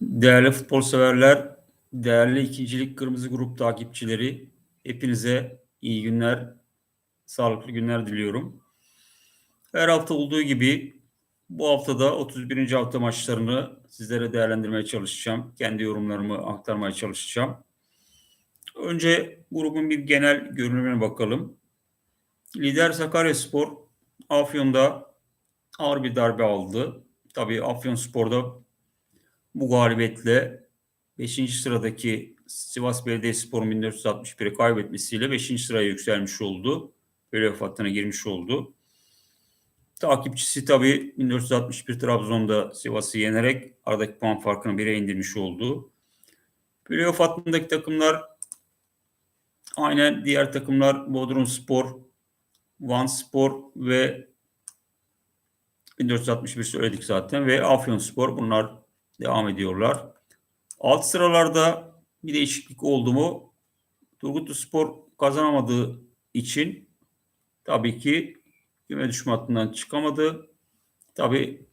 Değerli futbol severler, değerli ikincilik kırmızı grup takipçileri, hepinize iyi günler, sağlıklı günler diliyorum. Her hafta olduğu gibi bu haftada 31. hafta maçlarını sizlere değerlendirmeye çalışacağım. Kendi yorumlarımı aktarmaya çalışacağım. Önce grubun bir genel görünümüne bakalım. Lider Sakaryaspor Afyon'da ağır bir darbe aldı. Tabii Afyonspor'da bu galibiyetle 5. sıradaki Sivas Belediyespor'un 1461'i kaybetmesiyle 5. sıraya yükselmiş oldu. Playoff hattına girmiş oldu. Takipçisi tabii 1461 Trabzon'da Sivas'ı yenerek aradaki puan farkını 1'e indirmiş oldu. Playoff hattındaki takımlar aynen diğer takımlar Bodrum Spor, Van Spor ve 1461 söyledik zaten ve Afyon Spor bunlar devam ediyorlar. Alt sıralarda bir değişiklik oldu mu? Turgutlu Spor kazanamadığı için tabii ki küme düşme hattından çıkamadı. Tabii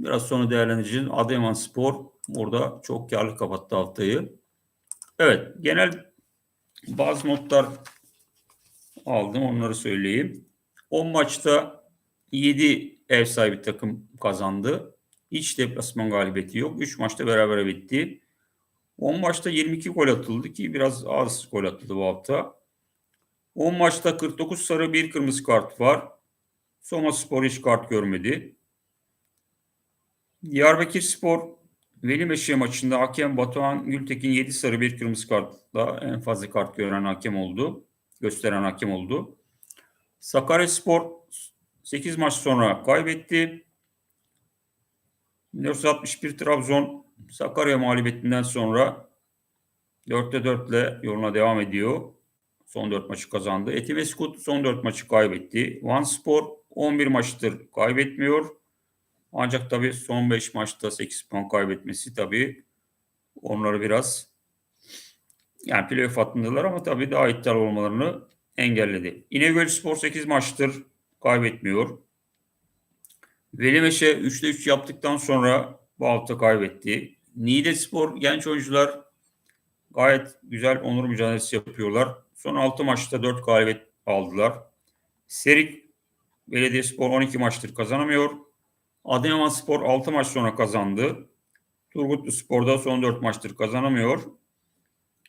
biraz sonra değerlendireceğiz. Adıyaman Spor burada çok karlı kapattı haftayı. Evet genel bazı notlar aldım onları söyleyeyim. 10 maçta 7 ev sahibi takım kazandı. Hiç deplasman galibiyeti yok. 3 maçta beraber bitti. 10 maçta 22 gol atıldı ki biraz az gol atıldı bu hafta. 10 maçta 49 sarı bir kırmızı kart var. Soma Spor hiç kart görmedi. Diyarbakır Spor Veli Meşe maçında hakem Batuhan Gültekin 7 sarı bir kırmızı kartla en fazla kart gören hakem oldu. Gösteren hakem oldu. Sakarya Spor 8 maç sonra kaybetti. 1961 Trabzon Sakarya mağlubiyetinden sonra 4'te 4 ile yoluna devam ediyor. Son 4 maçı kazandı. Etimeskut son 4 maçı kaybetti. Van Spor 11 maçtır kaybetmiyor. Ancak tabii son 5 maçta 8 puan kaybetmesi tabii onları biraz yani playoff hattındalar ama tabii daha iddialı olmalarını engelledi. İnegöl Spor 8 maçtır kaybetmiyor. Velimeşe 3'te 3 yaptıktan sonra bu hafta kaybetti. Niğde Spor genç oyuncular gayet güzel onur mücadelesi yapıyorlar. Son 6 maçta 4 galibiyet aldılar. Serik Belediyespor 12 maçtır kazanamıyor. Adıyaman Spor 6 maç sonra kazandı. Turgutlu Spor'da son 4 maçtır kazanamıyor.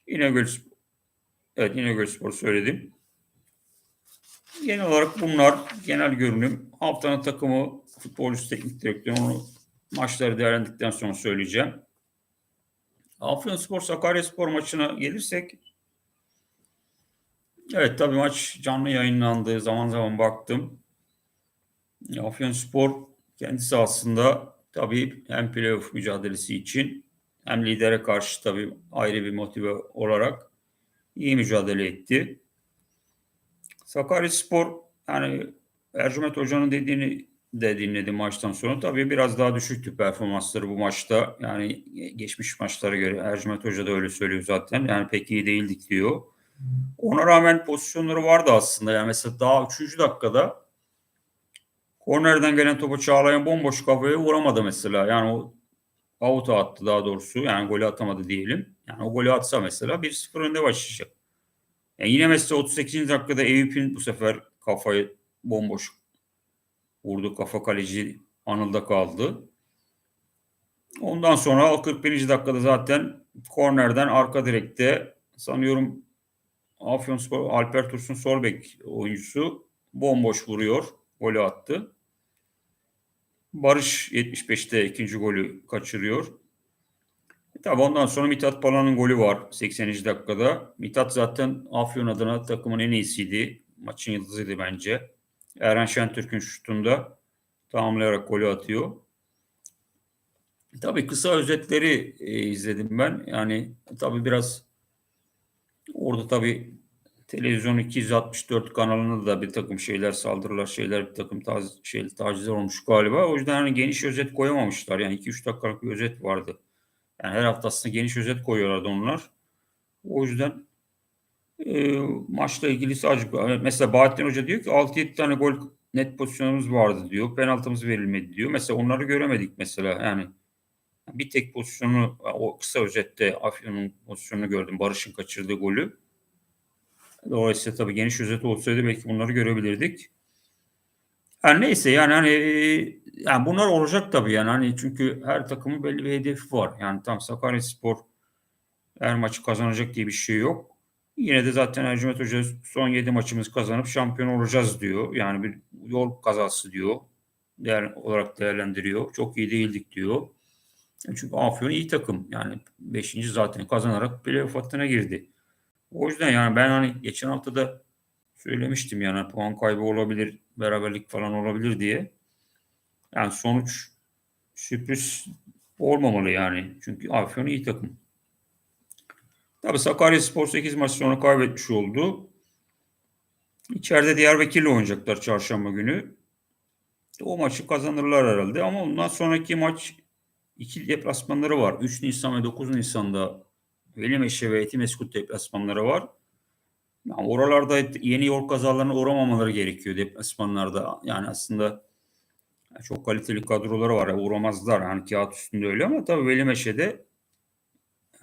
İnegöl Spor. Evet İnegöl Spor söyledim. Genel olarak bunlar genel görünüm. Haftanın takımı futbolcu teknik direktörü onu maçları değerlendirdikten sonra söyleyeceğim. Afyonspor Sakaryaspor maçına gelirsek Evet tabii maç canlı yayınlandığı zaman zaman baktım. Afyonspor kendisi aslında tabii hem playoff mücadelesi için hem lidere karşı tabii ayrı bir motive olarak iyi mücadele etti. Sakaryaspor yani Ercüment Hoca'nın dediğini de dinledim maçtan sonra. Tabii biraz daha düşüktü performansları bu maçta. Yani geçmiş maçlara göre Ercüment Hoca da öyle söylüyor zaten. Yani pek iyi değildik diyor. Ona rağmen pozisyonları vardı aslında. Yani mesela daha 3. dakikada kornerden gelen topu Çağlayan bomboş kafaya vuramadı mesela. Yani o out'a attı daha doğrusu. Yani golü atamadı diyelim. Yani o golü atsa mesela 1-0 önde başlayacak. Yani yine mesela 38. dakikada Eyüp'ün bu sefer kafayı bomboş vurdu. Kafa kaleci Anıl'da kaldı. Ondan sonra 41. dakikada zaten kornerden arka direkte sanıyorum Afyonspor Alper Tursun Solbek oyuncusu bomboş vuruyor. Golü attı. Barış 75'te ikinci golü kaçırıyor. E tabi ondan sonra Mithat Pala'nın golü var 80. dakikada. Mithat zaten Afyon adına takımın en iyisiydi. Maçın yıldızıydı bence. Eren Şentürk'ün şutunda tamamlayarak golü atıyor. E tabii kısa özetleri e, izledim ben. Yani tabii biraz orada tabii televizyon 264 kanalında da bir takım şeyler saldırılar şeyler bir takım taz, şey, tacizler olmuş galiba. O yüzden hani geniş özet koyamamışlar. Yani 2-3 dakikalık bir özet vardı. Yani her hafta aslında geniş özet koyuyorlardı onlar. O yüzden e, maçla ilgili sadece mesela Bahattin Hoca diyor ki 6-7 tane gol net pozisyonumuz vardı diyor. Penaltımız verilmedi diyor. Mesela onları göremedik mesela yani. Bir tek pozisyonu o kısa özette Afyon'un pozisyonunu gördüm. Barış'ın kaçırdığı golü. Dolayısıyla tabii geniş özet olsaydı belki bunları görebilirdik. Yani neyse yani hani yani bunlar olacak tabii yani hani çünkü her takımın belli bir hedefi var. Yani tam Sakaryaspor her maçı kazanacak diye bir şey yok. Yine de zaten Ercüment Hoca son 7 maçımız kazanıp şampiyon olacağız diyor. Yani bir yol kazası diyor. Değer olarak değerlendiriyor. Çok iyi değildik diyor. Çünkü Afyon iyi takım. Yani 5. zaten kazanarak playoff hattına girdi. O yüzden yani ben hani geçen hafta da söylemiştim yani puan kaybı olabilir, beraberlik falan olabilir diye. Yani sonuç sürpriz olmamalı yani. Çünkü Afyon iyi takım. Tabii Sakaryaspor 8 maç sonra kaybetmiş oldu. İçeride Diyarbakır'la oynayacaklar çarşamba günü. O maçı kazanırlar herhalde ama ondan sonraki maç iki deplasmanları var. 3 Nisan ve 9 Nisan'da Velimeşe ve Etimeskut deplasmanları var. Yani oralarda yeni yol kazalarına uğramamaları gerekiyor deplasmanlarda. Yani aslında çok kaliteli kadroları var. Uğramazlar. Yani kağıt üstünde öyle ama tabii Velimeşe'de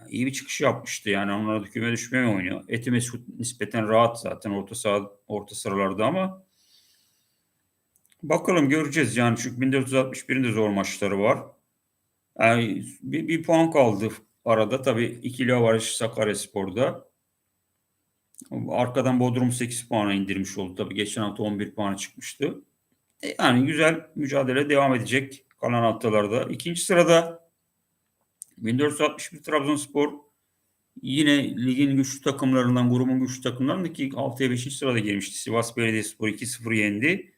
iyi bir çıkış yapmıştı. Yani onlar da küme düşmeye oynuyor. Etimeskut nispeten rahat zaten orta saha orta sıralarda ama bakalım göreceğiz yani çünkü 1461'in de zor maçları var. Yani bir, bir puan kaldı arada. Tabii ikili avaraj Sakaryaspor'da. Arkadan Bodrum 8 puana indirmiş oldu. Tabii geçen hafta 11 puana çıkmıştı. E, yani güzel mücadele devam edecek kalan haftalarda. İkinci sırada 1461 Trabzonspor yine ligin güçlü takımlarından, grubun güçlü takımlarından ki 6'ya 5. sırada girmişti. Sivas Belediyespor 2-0 yendi.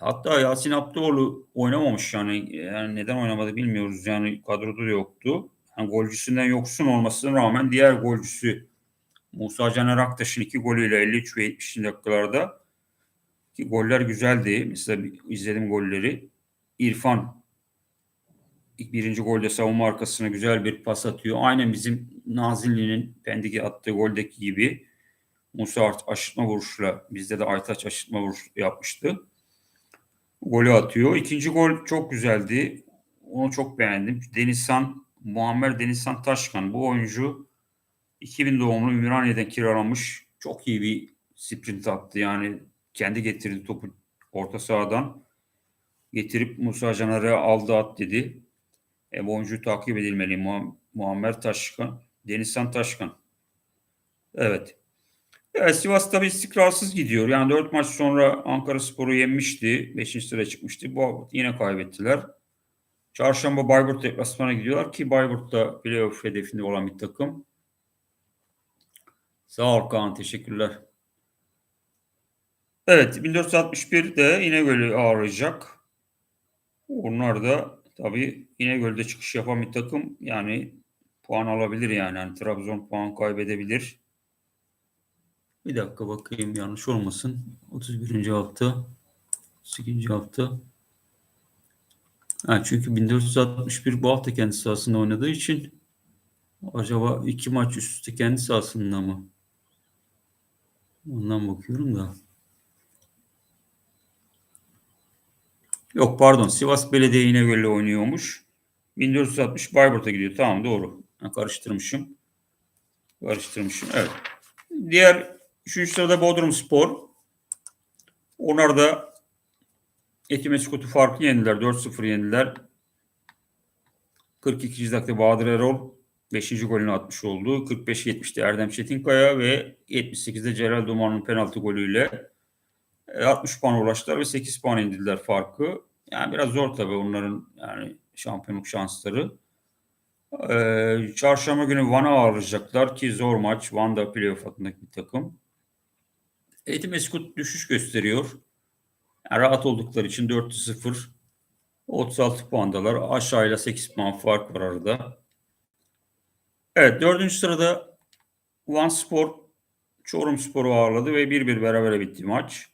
Hatta Yasin Abdioğlu oynamamış yani. yani neden oynamadı bilmiyoruz. Yani kadroda da yoktu. Yani golcüsünden yoksun olmasına rağmen diğer golcüsü Musa Caner Aktaş'ın iki golüyle 53 ve 70 dakikalarda ki goller güzeldi. Mesela izledim golleri. İrfan ilk birinci golde savunma arkasına güzel bir pas atıyor. Aynen bizim Nazilli'nin Pendik'e attığı goldeki gibi Musa aşırtma vuruşla bizde de Aytaç aşırtma vuruş yapmıştı. Golü atıyor. İkinci gol çok güzeldi. Onu çok beğendim. Denizhan, Muammer Denizhan Taşkan bu oyuncu 2000 doğumlu Ümraniye'den kiralanmış. Çok iyi bir sprint attı. Yani kendi getirdi topu orta sahadan. Getirip Musa Caner'e aldı at dedi. E, bu oyuncu takip edilmeli. Mu Muammer Taşkan. Denizhan Taşkan. Evet. Evet Sivas tabii istikrarsız gidiyor. Yani 4 maç sonra Ankara Sporu yenmişti. 5. sıraya çıkmıştı. Bu yine kaybettiler. Çarşamba Bayburt deplasmana gidiyorlar ki Bayburt da playoff hedefinde olan bir takım. Sağ ol Kaan. Teşekkürler. Evet 1461 de İnegöl'ü ağırlayacak. Onlar da tabii İnegöl'de çıkış yapan bir takım. Yani puan alabilir yani. yani Trabzon puan kaybedebilir. Bir dakika bakayım yanlış olmasın. 31. hafta 8. hafta ha, çünkü 1461 bu hafta kendi sahasında oynadığı için acaba iki maç üst üste kendi sahasında mı? Ondan bakıyorum da. Yok pardon Sivas Belediye yine böyle oynuyormuş. 1460 Bayburt'a gidiyor. Tamam doğru. Ha, karıştırmışım. Karıştırmışım. Evet. Diğer Üçüncü sırada Bodrum Spor. Onlar da Etimeskut'u farklı yendiler. 4-0 yendiler. 42. dakika Bahadır Erol 5. golünü atmış oldu. 45-70'te Erdem Çetinkaya ve 78'de Celal Duman'ın penaltı golüyle 60 e, puan ulaştılar ve 8 puan indirdiler farkı. Yani biraz zor tabii onların yani şampiyonluk şansları. Ee, çarşamba günü Van'a ağırlayacaklar ki zor maç. Van'da playoff hattındaki bir takım. Eğitim Eskut düşüş gösteriyor. Yani rahat oldukları için 4-0 36 puandalar. Aşağıyla 8 puan fark var arada. Evet dördüncü sırada Van Spor Çorum Spor'u ağırladı ve 1-1 beraber bitti maç.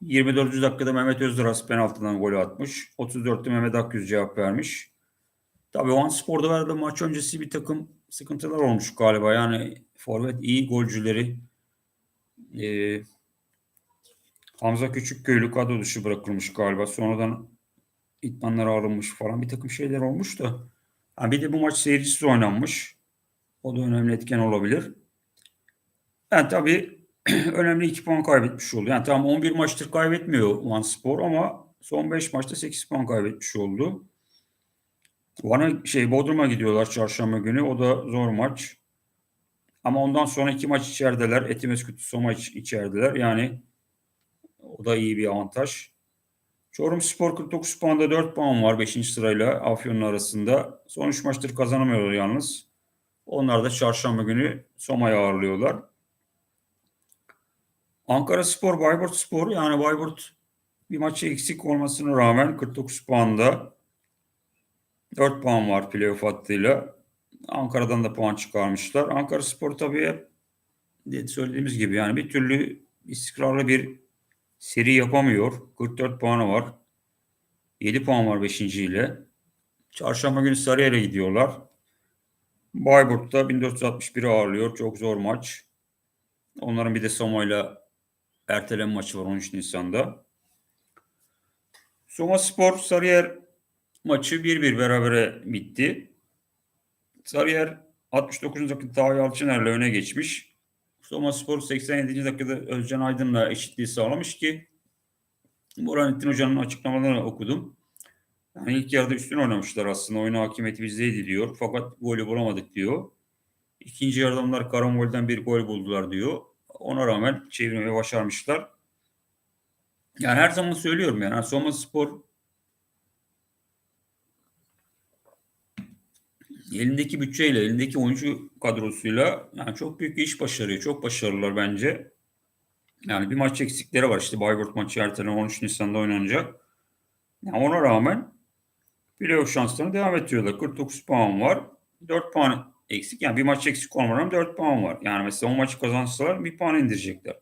24. dakikada Mehmet Özduras penaltıdan golü atmış. 34'te Mehmet Akyüz cevap vermiş. Tabii Van Spor'da verdiği maç öncesi bir takım sıkıntılar olmuş galiba. Yani forvet iyi golcüleri e, Hamza Küçükköylü kadro dışı bırakılmış galiba. Sonradan idmanlara alınmış falan bir takım şeyler olmuş da Ha, bir de bu maç seyircisiz oynanmış. O da önemli etken olabilir. Yani tabii önemli 2 puan kaybetmiş oldu. Yani tamam 11 maçtır kaybetmiyor Van Spor ama son 5 maçta 8 puan kaybetmiş oldu. Van'a şey Bodrum'a gidiyorlar çarşamba günü. O da zor maç. Ama ondan sonra iki maç içerideler. Etimeskut Soma iç, içerideler. Yani o da iyi bir avantaj. Çorum Spor 49 puanda 4 puan var 5. sırayla Afyon'un arasında. Son 3 maçtır kazanamıyorlar yalnız. Onlar da çarşamba günü Soma'yı ağırlıyorlar. Ankara Spor, Bayburt Spor yani Bayburt bir maçı eksik olmasına rağmen 49 puanda 4 puan var playoff hattıyla. Ankara'dan da puan çıkarmışlar. Ankara Spor tabii söylediğimiz gibi yani bir türlü istikrarlı bir seri yapamıyor. 44 puanı var. 7 puan var 5. ile. Çarşamba günü Sarıyer'e gidiyorlar. Bayburt'ta 1461'i ağırlıyor. Çok zor maç. Onların bir de Soma'yla erteleme maçı var 13 Nisan'da. Soma Spor Sarıyer maçı 1-1 berabere bitti. Sarıyer 69. dakikada Taha Yalçıner'le öne geçmiş. Soma Spor 87. dakikada Özcan Aydın'la eşitliği sağlamış ki Burhanettin Hoca'nın açıklamalarını okudum. Yani ilk yarıda üstün oynamışlar aslında. Oyuna hakimiyeti bizdeydi diyor. Fakat golü bulamadık diyor. İkinci yarıda onlar karambolden bir gol buldular diyor. Ona rağmen çevirmeyi başarmışlar. Yani her zaman söylüyorum yani Soma Spor elindeki bütçeyle, elindeki oyuncu kadrosuyla yani çok büyük bir iş başarıyor. Çok başarılılar bence. Yani bir maç eksikleri var. İşte Bayburt maçı ertelenen 13 Nisan'da oynanacak. Yani ona rağmen playoff şanslarına devam ediyorlar. 49 puan var. 4 puan eksik. Yani bir maç eksik olmadan 4 puan var. Yani mesela o maçı kazansalar bir puan indirecekler.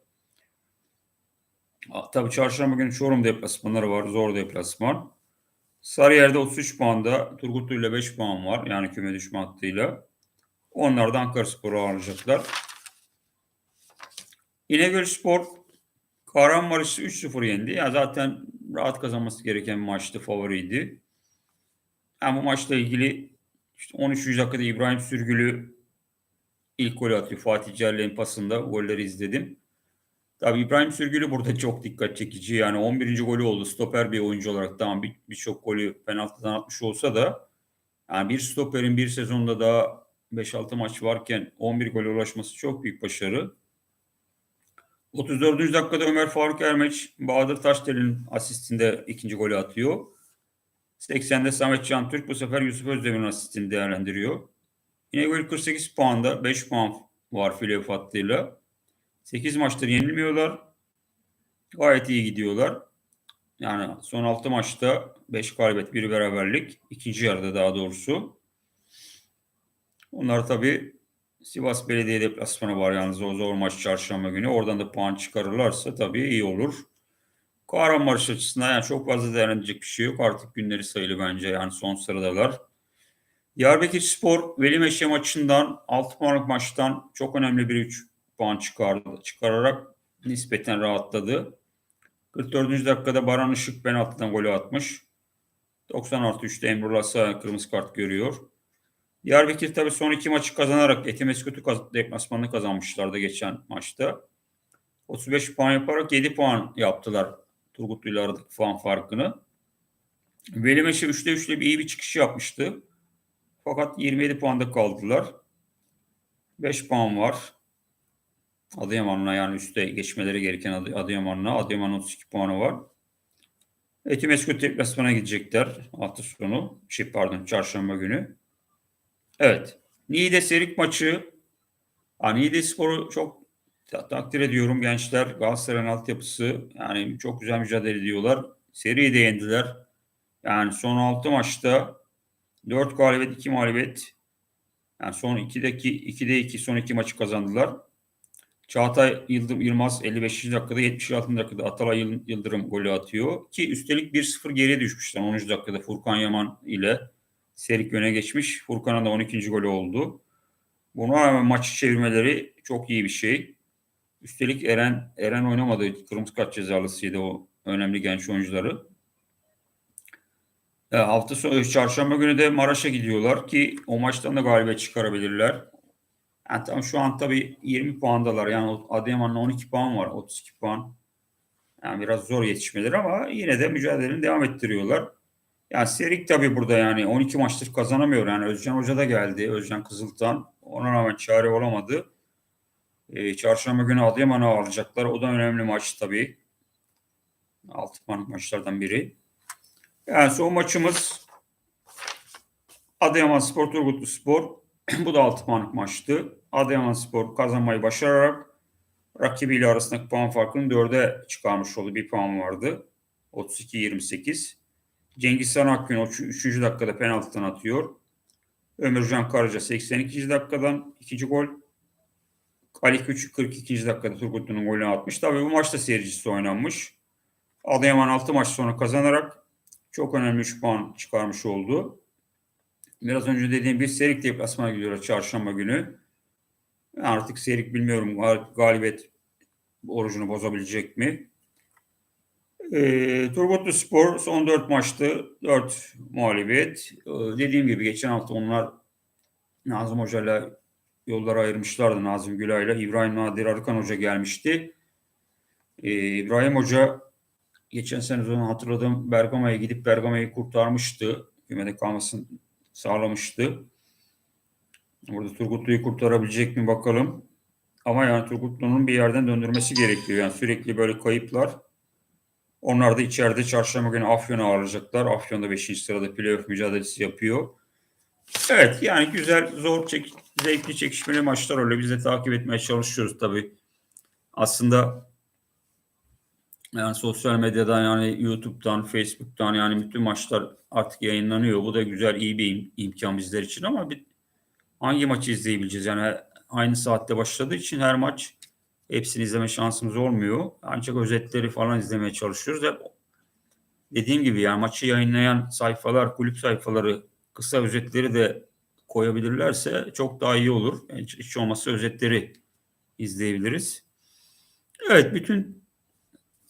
Tabii çarşamba günü Çorum deplasmanları var. Zor deplasman. Sarıyer'de 33 puanda, Turgutlu ile 5 puan var. Yani küme düşme hattıyla. Onlar da Ankara Spor'u ağırlayacaklar. İnegöl Spor Kahramanmaraş'ı 3-0 yendi. Ya zaten rahat kazanması gereken bir maçtı, favoriydi. Yani bu maçla ilgili işte 13. dakikada İbrahim Sürgülü ilk golü atıyor. Fatih Cerle'nin pasında golleri izledim. Tabii İbrahim Sürgülü burada çok dikkat çekici. Yani 11. golü oldu. Stoper bir oyuncu olarak tamam birçok bir golü penaltıdan atmış olsa da yani bir stoperin bir sezonda daha 5-6 maç varken 11 gole ulaşması çok büyük başarı. 34. dakikada Ömer Faruk Ermeç, Bahadır Taşdel'in asistinde ikinci golü atıyor. 80'de Samet Can Türk bu sefer Yusuf Özdemir'in asistini değerlendiriyor. Yine gol 48 puanda 5 puan var file hattıyla. 8 maçtır yenilmiyorlar. Gayet iyi gidiyorlar. Yani son 6 maçta 5 galibiyet, 1 beraberlik. ikinci yarıda daha doğrusu. Onlar tabii Sivas Belediye deplasmanı var yalnız o zor maç çarşamba günü. Oradan da puan çıkarırlarsa tabii iyi olur. Kahramanmaraş açısından yani çok fazla değerlendirecek bir şey yok. Artık günleri sayılı bence yani son sıradalar. Diyarbakır Spor Veli Meşe maçından 6 puanlık maçtan çok önemli bir 3 puan çıkardı, çıkararak nispeten rahatladı. 44. dakikada Baran Işık penaltıdan golü atmış. 90 artı 3'te Emrullah Sağ kırmızı kart görüyor. Diyarbakır tabii son iki maçı kazanarak Etimeskut'u kaz deplasmanını kazanmışlardı geçen maçta. 35 puan yaparak 7 puan yaptılar Turgutlu ile puan farkını. Veli Meşe 3'te 3'te bir iyi bir çıkış yapmıştı. Fakat 27 puanda kaldılar. 5 puan var. Adıyaman'la yani üstte geçmeleri gereken Adıyaman'la. Adıyaman 32 puanı var. Etimeskut deplasmana gidecekler hafta sonu. Şey pardon çarşamba günü. Evet. Niğde Serik maçı. Ha, Niğde Spor'u çok takdir ediyorum gençler. Galatasaray'ın altyapısı yani çok güzel mücadele ediyorlar. Seriyi de yendiler. Yani son 6 maçta 4 galibiyet 2 mağlubiyet. Yani son 2'deki 2'de 2 son 2 maçı kazandılar. Çağatay Yıldırım Yılmaz 55. dakikada 76. dakikada Atalay Yıldırım golü atıyor. Ki üstelik 1-0 geriye düşmüşler 10. dakikada Furkan Yaman ile Serik öne geçmiş. Furkan'a da 12. golü oldu. Buna rağmen maçı çevirmeleri çok iyi bir şey. Üstelik Eren Eren oynamadı. Kırmızı kart cezalısıydı o önemli genç oyuncuları. E, hafta sonu çarşamba günü de Maraş'a gidiyorlar ki o maçtan da galibiyet çıkarabilirler. Yani tam şu an tabii 20 puandalar. Yani Adıyaman'ın 12 puan var. 32 puan. Yani biraz zor yetişmeleri ama yine de mücadeleni devam ettiriyorlar. Yani Serik tabii burada yani 12 maçtır kazanamıyor. Yani Özcan Hoca da geldi. Özcan Kızıltan. Ona rağmen çare olamadı. Ee, çarşamba günü Adıyaman'a alacaklar. O da önemli maç tabii. 6 puanlık maçlardan biri. Yani son maçımız Adıyaman Spor Turgutlu Spor. Bu da 6 puanlık maçtı. Adıyaman Spor kazanmayı başararak rakibiyle arasındaki puan farkını 4'e çıkarmış oldu. Bir puan vardı. 32-28. Cengiz Han Akgün 3. dakikada penaltıdan atıyor. Ömürcan Karaca 82. dakikadan ikinci gol. Ali Küçük 42. dakikada Turgutlu'nun golünü atmış. Tabii bu maçta seyircisi oynanmış. Adıyaman 6 maç sonra kazanarak çok önemli 3 puan çıkarmış oldu. Biraz önce dediğim bir Serik deplasmana gidiyoruz çarşamba günü. Artık Serik bilmiyorum galibiyet orucunu bozabilecek mi? E, Turgutlu Spor son 4 maçtı 4 muhalefet. E, dediğim gibi geçen hafta onlar Nazım Hoca'yla yolları ayırmışlardı Nazım Gülay'la. İbrahim Nadir Arıkan Hoca gelmişti. E, İbrahim Hoca geçen sene sonu hatırladığım Bergama'ya gidip Bergama'yı kurtarmıştı. Kümede kalmasını sağlamıştı. Burada Turgutlu'yu kurtarabilecek mi bakalım. Ama yani Turgutlu'nun bir yerden döndürmesi gerekiyor. Yani sürekli böyle kayıplar. Onlar da içeride çarşamba günü Afyon'u ağırlayacaklar. Afyon da 5. sırada playoff mücadelesi yapıyor. Evet yani güzel, zor, çek, zevkli, çekişmeli maçlar öyle. Biz de takip etmeye çalışıyoruz tabii. Aslında yani sosyal medyadan yani YouTube'dan, Facebook'tan yani bütün maçlar artık yayınlanıyor. Bu da güzel, iyi bir imkan bizler için ama bir, hangi maçı izleyebileceğiz? Yani aynı saatte başladığı için her maç hepsini izleme şansımız olmuyor. Ancak özetleri falan izlemeye çalışıyoruz. Hep dediğim gibi yani maçı yayınlayan sayfalar, kulüp sayfaları kısa özetleri de koyabilirlerse çok daha iyi olur. Yani hiç olmazsa özetleri izleyebiliriz. Evet bütün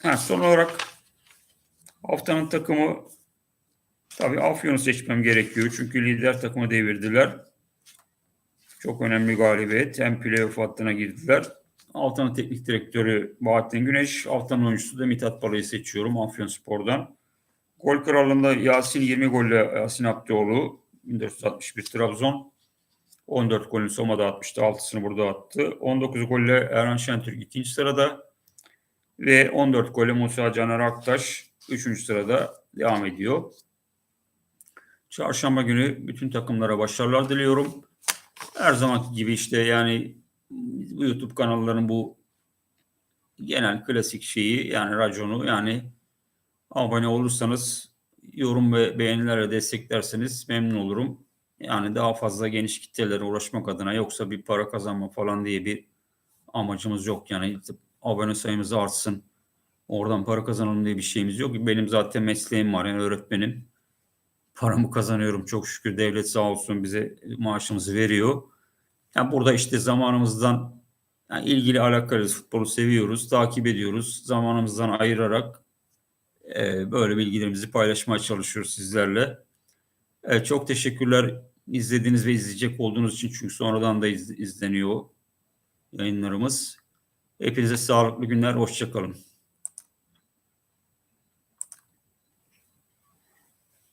ha, son olarak haftanın takımı tabii Afyon'u seçmem gerekiyor. Çünkü lider takımı devirdiler. Çok önemli galibiyet. Hem playoff hattına girdiler. Altan'ın teknik direktörü Bahattin Güneş. Altan'ın oyuncusu da Mithat Balay'ı seçiyorum Afyon Spor'dan. Gol kralında Yasin 20 golle Yasin Abdioğlu 1461 Trabzon. 14 golünü Soma'da atmıştı. 6'sını burada attı. 19 golle Erhan Şentürk ikinci sırada. Ve 14 golle Musa Caner Aktaş 3. sırada devam ediyor. Çarşamba günü bütün takımlara başarılar diliyorum. Her zamanki gibi işte yani bu YouTube kanallarının bu genel klasik şeyi yani raconu yani abone olursanız yorum ve beğenilerle desteklerseniz memnun olurum. Yani daha fazla geniş kitlelere ulaşmak adına yoksa bir para kazanma falan diye bir amacımız yok. Yani abone sayımız artsın. Oradan para kazanalım diye bir şeyimiz yok. Benim zaten mesleğim var yani öğretmenim. Paramı kazanıyorum çok şükür devlet sağ olsun bize maaşımızı veriyor. Yani burada işte zamanımızdan yani ilgili alakalı futbolu seviyoruz, takip ediyoruz. Zamanımızdan ayırarak e, böyle bilgilerimizi paylaşmaya çalışıyoruz sizlerle. E, çok teşekkürler izlediğiniz ve izleyecek olduğunuz için çünkü sonradan da iz, izleniyor yayınlarımız. Hepinize sağlıklı günler, hoşçakalın.